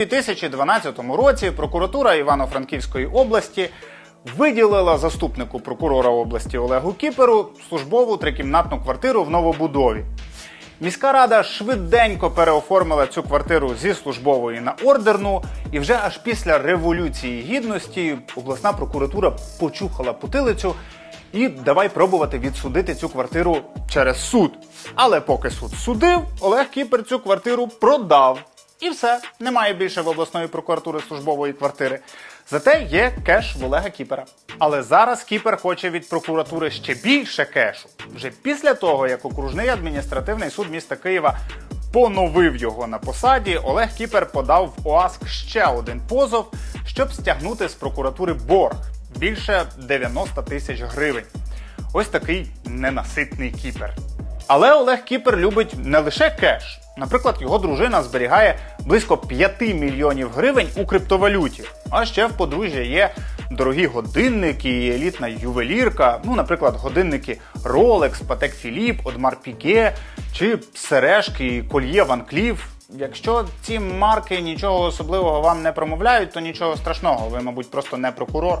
У 2012 році прокуратура Івано-Франківської області виділила заступнику прокурора області Олегу Кіперу службову трикімнатну квартиру в новобудові. Міська рада швиденько переоформила цю квартиру зі службової на ордерну, і вже аж після революції гідності обласна прокуратура почухала потилицю і давай пробувати відсудити цю квартиру через суд. Але поки суд судив, Олег Кіпер цю квартиру продав. І все, немає більше в обласної прокуратури службової квартири. Зате є кеш в Олега Кіпера. Але зараз Кіпер хоче від прокуратури ще більше кешу. Вже після того, як окружний адміністративний суд міста Києва поновив його на посаді, Олег Кіпер подав в ОАСК ще один позов, щоб стягнути з прокуратури борг більше 90 тисяч гривень. Ось такий ненаситний кіпер. Але Олег Кіпер любить не лише кеш. Наприклад, його дружина зберігає близько 5 мільйонів гривень у криптовалюті. А ще в подружжя є дорогі годинники і елітна ювелірка. Ну, наприклад, годинники Rolex, Patek Philippe, Audemars Piguet чи сережки і кольє Van Cleef. Якщо ці марки нічого особливого вам не промовляють, то нічого страшного. Ви, мабуть, просто не прокурор.